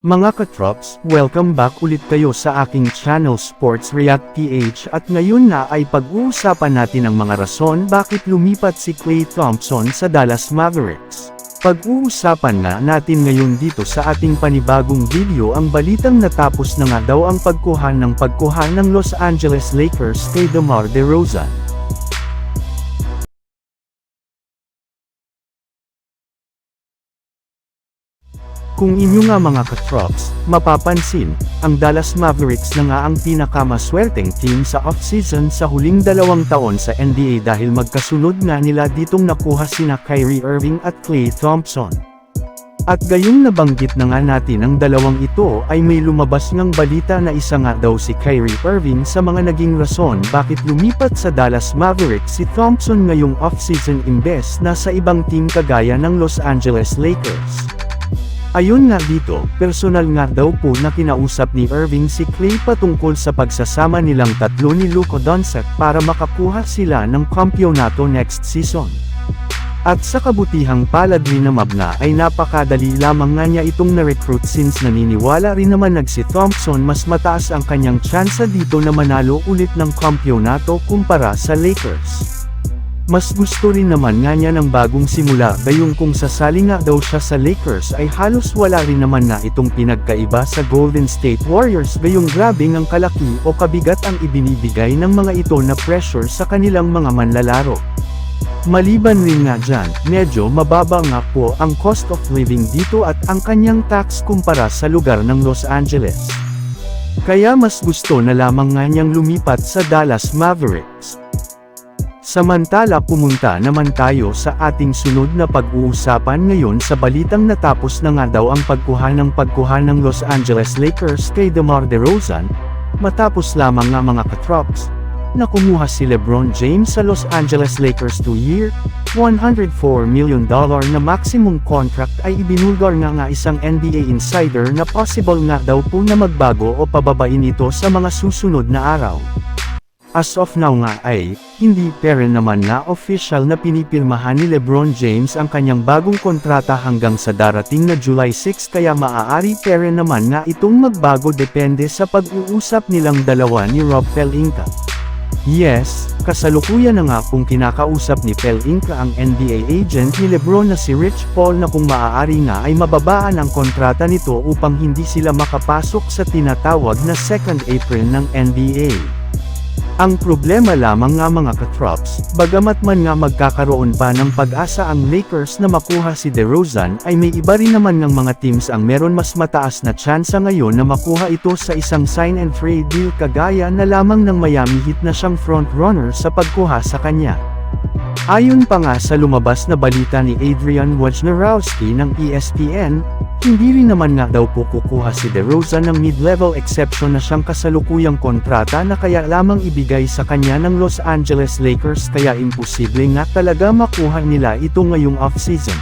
Mga katrops, welcome back ulit kayo sa aking channel Sports React PH at ngayon na ay pag-uusapan natin ang mga rason bakit lumipat si Klay Thompson sa Dallas Mavericks. Pag-uusapan na natin ngayon dito sa ating panibagong video ang balitang natapos na nga daw ang pagkuhan ng pagkuhan ng Los Angeles Lakers kay DeMar DeRozan. Kung inyo nga mga katrops, mapapansin, ang Dallas Mavericks na nga ang pinakamaswerteng team sa offseason sa huling dalawang taon sa NBA dahil magkasunod nga nila ditong nakuha sina Kyrie Irving at Klay Thompson. At gayong nabanggit na nga natin ang dalawang ito ay may lumabas ngang balita na isa nga daw si Kyrie Irving sa mga naging rason bakit lumipat sa Dallas Mavericks si Thompson ngayong offseason imbes na sa ibang team kagaya ng Los Angeles Lakers. Ayon nga dito, personal nga daw po na kinausap ni Irving si Clay patungkol sa pagsasama nilang tatlo ni Luka Doncic para makakuha sila ng kampyonato next season. At sa kabutihang palad rin na mabna ay napakadali lamang nga niya itong na-recruit since naniniwala rin naman nag si Thompson mas mataas ang kanyang tsansa dito na manalo ulit ng kampyonato kumpara sa Lakers. Mas gusto rin naman nga niya ng bagong simula gayong kung sasali nga daw siya sa Lakers ay halos wala rin naman na itong pinagkaiba sa Golden State Warriors gayong grabe ang kalaki o kabigat ang ibinibigay ng mga ito na pressure sa kanilang mga manlalaro. Maliban rin nga dyan, medyo mababa nga po ang cost of living dito at ang kanyang tax kumpara sa lugar ng Los Angeles. Kaya mas gusto na lamang nga niyang lumipat sa Dallas Mavericks. Samantala pumunta naman tayo sa ating sunod na pag-uusapan ngayon sa balitang natapos na nga daw ang pagkuha ng pagkuha ng Los Angeles Lakers kay DeMar DeRozan, matapos lamang nga mga katrops, na kumuha si LeBron James sa Los Angeles Lakers 2-year, $104 million na maximum contract ay ibinulgar nga nga isang NBA insider na possible nga daw po na magbago o pababain ito sa mga susunod na araw. As of now nga ay, hindi pero naman na official na pinipirmahan ni Lebron James ang kanyang bagong kontrata hanggang sa darating na July 6 kaya maaari pero naman nga itong magbago depende sa pag-uusap nilang dalawa ni Rob Pelinka. Yes, kasalukuyan na nga kung kinakausap ni Pelinka ang NBA agent ni Lebron na si Rich Paul na kung maaari nga ay mababaan ang kontrata nito upang hindi sila makapasok sa tinatawag na second April ng NBA. Ang problema lamang nga mga katrops, bagamat man nga magkakaroon pa ng pag-asa ang Lakers na makuha si DeRozan ay may iba rin naman ng mga teams ang meron mas mataas na tsansa ngayon na makuha ito sa isang sign and trade deal kagaya na lamang ng Miami Heat na siyang frontrunner sa pagkuha sa kanya. Ayon pa nga sa lumabas na balita ni Adrian Wojnarowski ng ESPN, hindi rin naman nga daw po kukuha si DeRozan ng mid-level exception na siyang kasalukuyang kontrata na kaya lamang ibigay sa kanya ng Los Angeles Lakers kaya imposible nga talaga makuha nila ito ngayong off-season.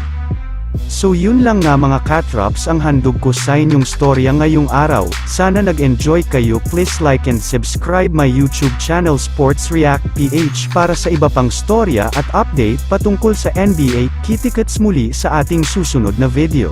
So yun lang nga mga katrops ang handog ko sa inyong storya ngayong araw, sana nag-enjoy kayo please like and subscribe my YouTube channel Sports React PH para sa iba pang storya at update patungkol sa NBA, kitikets muli sa ating susunod na video.